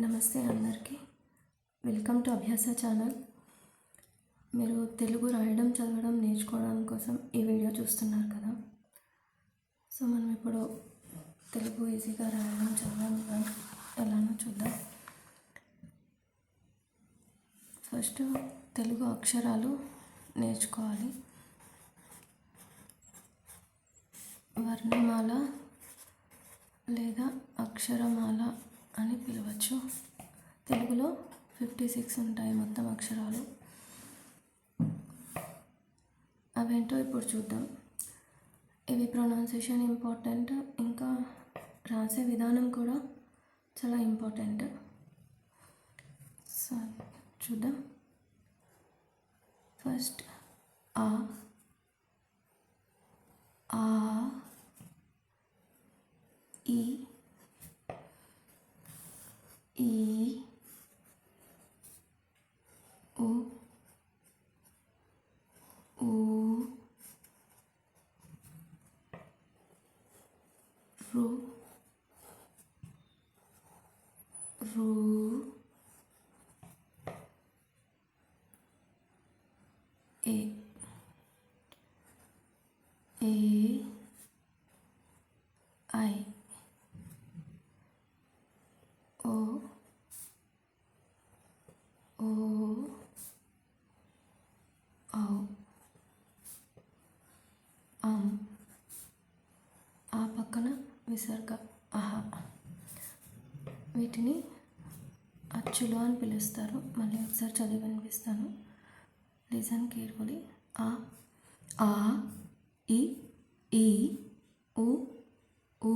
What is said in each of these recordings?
నమస్తే అందరికీ. Welcome to Abhyasa channel. మీరు తెలుగు రాయడం చదవడం నేర్చుకోవడం కోసం ఈ వీడియో చూస్తున్నారు కదా. సో మనం ఇప్పుడు తెలుగు ఈజీగా రాయడం చదవడం ఎలానో చూద్దాం. ఫస్ట్ తెలుగు అక్షరాలు నేర్చుకోవాలి. వర్ణమాల లేదా అక్షరమాల అని పిలవచ్చు. తెలుగులో ఫిఫ్టీ సిక్స్ ఉంటాయి మొత్తం అక్షరాలు. అవేంటో ఇప్పుడు చూద్దాం. ఇవి ప్రొనౌన్సేషన్ ఇంపార్టెంట్. ఇంకా రాసే విధానం కూడా చాలా ఇంపార్టెంట్. సో చూద్దాం. ఫస్ట్ ఆ ఈ ఈ ఉ ఊ రు రు ఏ ఏ ఐ ఓ ఓ ఔ ఆమ్ ఆ పక్కన విసర్గ. అహ వీటిని అచ్చులు అని పిలుస్తారు. మళ్ళీ ఒకసారి చదివి వినిపిస్తాను. లిజన్ కేర్ఫుల్లీ ఆ ఆ ఇ ఈ ఉ ఊ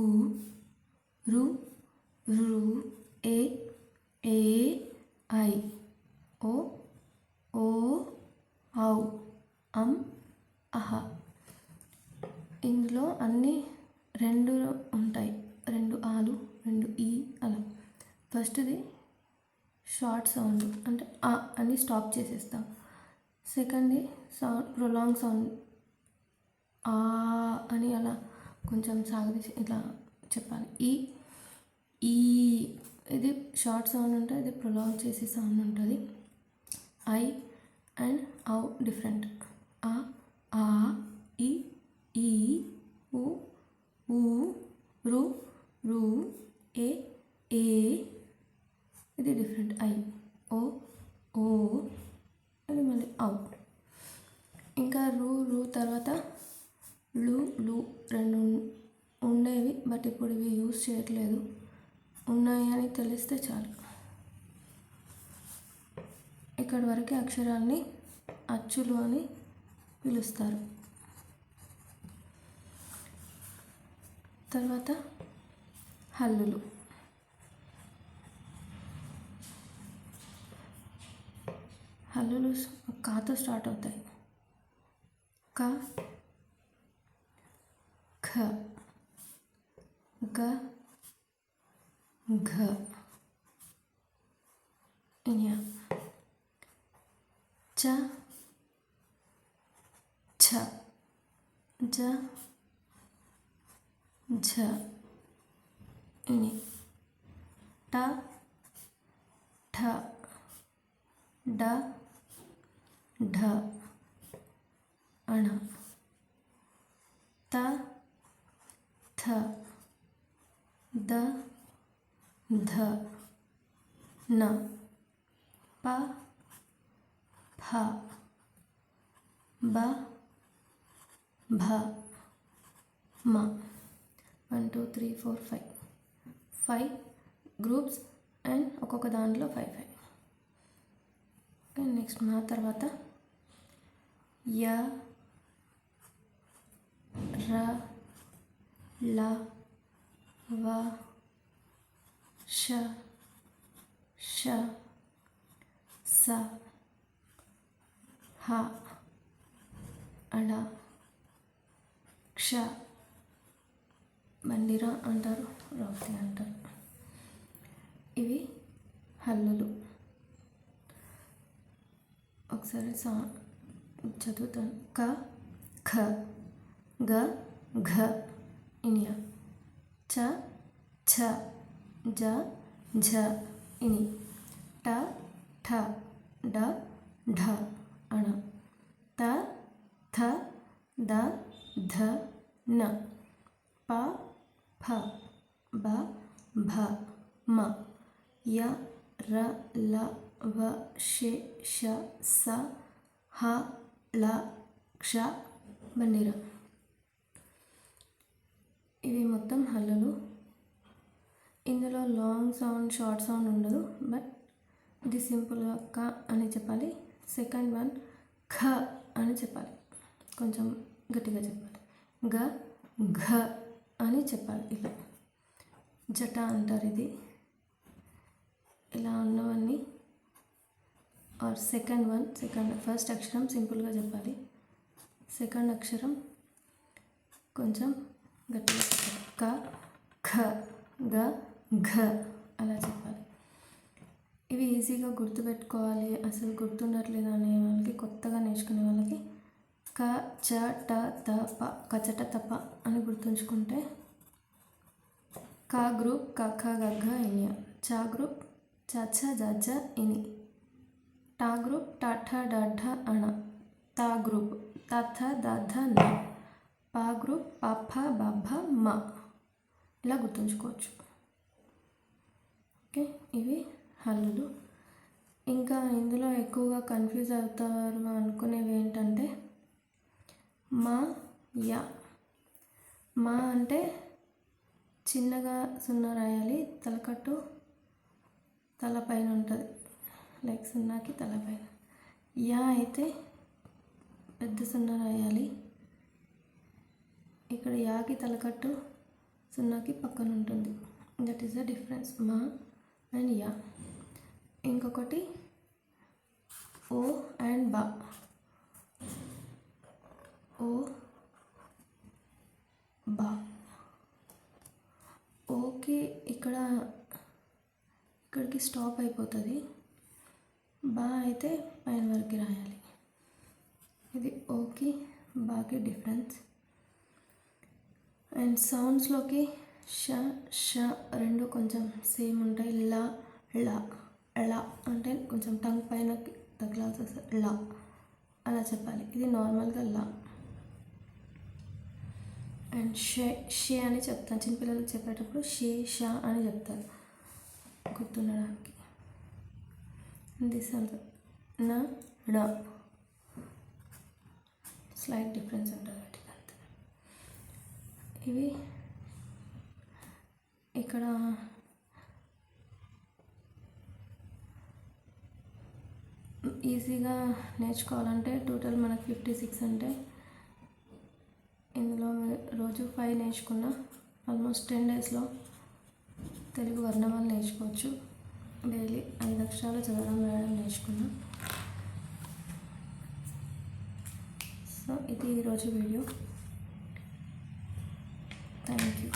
రు రు ఏ ఏ ఐ ఓ ఓ ఔ అం అహ. ఇందులో అన్ని రెండు ఉంటాయి. రెండు ఆలు రెండు ఈ అలా. ఫస్ట్ది షార్ట్ సౌండ్ అంటే ఆ అని స్టాప్ చేసేస్తాం. సెకండ్ది సౌండ్ ప్రొలాంగ్ సౌండ్. ఆ అని అలా కొంచెం సాగదీసి ఇట్లా చెప్పాలి. ఈ ఈ ఇది షార్ట్ సౌండ్ ఉంటుంది ఇది ప్రొలాంగ్ చేసే సౌండ్ ఉంటుంది. ఐ అండ్ ఔ డిఫరెంట్. ఆ ఆ ఈ ఈ ఉ ఊ రు రు ఏ ఏ ఇది డిఫరెంట్ ఐ ఓ ఓ ఇది మళ్ళీ ఔ ఇంకా రు రు తర్వాత లు రెండు ఉండేవి బట్ ఇప్పుడు ఇవి యూజ్ చేయట్లేదు. ఉన్నాయి అని తెలిస్తే చాలు. ఇక్కడి వరకు అక్షరాల్ని అచ్చులు అని పిలుస్తారు. తర్వాత హల్లులు. హల్లులు కాతో స్టార్ట్ అవుతాయి. కా ఖ గ ఘ ఇన్యా చ ఛ జ ఝ ఇని ట ఠ డ ఢ అణ త థ ద ధ న ప ఫ బ భ మ one two three four five five groups and ఒక్కొక్క దాంట్లో ఫైవ్ ఫైవ్ నెక్స్ట్ మా తర్వాత య ర ల వ ష ష స హ అడ క్ష మందిర అంటారు రౌతి అంటారు. ఇవి హల్లులు. ఒకసారి సా చదువుతాను. క ఖ గ ఘ ఇనియా. చ ఛ జ ఝ ఇని ట ఠ డ ఢ అణ త థ ద ధ న ప ఫ బ భ మ య ర ల వ షె ష స హ ల క్ష బండిర ఇవి మొత్తం హల్లులు. ఇందులో లాంగ్ సౌండ్ షార్ట్ సౌండ్ ఉండదు. బట్ ఇది సింపుల్గా క అని చెప్పాలి. సెకండ్ వన్ ఖ అని చెప్పాలి. కొంచెం గట్టిగా చెప్పాలి. గ ఘ అని చెప్పాలి ఇలా. జట అంటారు ఇది. ఇలా ఉన్నవన్నీ. Or second one second first అక్షరం సింపుల్గా చెప్పాలి. సెకండ్ అక్షరం కొంచెం గట్టిగా క ఖ గ ఘ అలా చెప్పాలి. ఇవి ఈజీగా గుర్తుపెట్టుకోవాలి. అసలు గుర్తుండట్లేదు అనే వాళ్ళకి కొత్తగా నేర్చుకునే వాళ్ళకి క చ ట త ప కచట తప అని గుర్తుంచుకుంటే క గ్రూప్ క ఖ గ ఘ ఇనియ చ గ్రూప్ చ ఛ జ ఝ ఇని. టా గ్రూప్ ట ఠ డ ఢ అణ. తా గ్రూప్ త థ ద ధ న. పా గ్రూప్ ప ఫ మ. ఇలా గుర్తుంచుకోవచ్చు. ఓకే ఇవి హల్లులు. ఇంకా ఇందులో ఎక్కువగా కన్ఫ్యూజ్ అవుతారు అనుకునేవి ఏంటంటే మా యా. మా అంటే చిన్నగా సున్నా రాయాలి తలకట్టు తలపైన ఉంటుంది. లైక్ సున్నాకి తలపైన యా అయితే పెద్ద సున్నా రాయాలి ఇక్కడ యాకి తలకట్టు సున్నాకి పక్కన ఉంటుంది దట్ ఈస్ ద డిఫరెన్స్ మా అండ్ యా. ఇంకొకటి ఓ అండ్ బా. ఓ బా. ఓకే ఇక్కడ ఇక్కడికి స్టాప్ అయిపోతుంది. బా అయితే పైన వరకు రాయాలి. ఇది ఓకే బాకి డిఫరెన్స్. అండ్ సౌండ్స్లోకి ష ష రెండు కొంచెం సేమ్ ఉంటాయి. లా లా లా అంటే కొంచెం టంగ్ పైన తగలాల్సి వస్తుంది. లా అలా చెప్పాలి. ఇది నార్మల్గా లా. అండ్ షే షే అని చెప్తాను. చిన్నపిల్లలకు చెప్పేటప్పుడు షే షా అని చెప్తారు. గుర్తుండడానికి. దిస్ అంత నా డ. స్లైట్ డిఫరెన్స్ ఉంటుంది. ఇవి. ఇక్కడ ఈజీగా నేర్చుకోవాలంటే టోటల్ మనకు ఫిఫ్టీ సిక్స్ అంటే ఇందులో రోజు ఫైవ్ నేర్చుకున్న ఆల్మోస్ట్ టెన్ డేస్లో తెలుగు వర్ణమాలు నేర్చుకోవచ్చు. డైలీ ఐదు అక్షరాలు చదవడం రాయడం నేర్చుకున్నా. సో ఇది ఈరోజు వీడియో. Thank you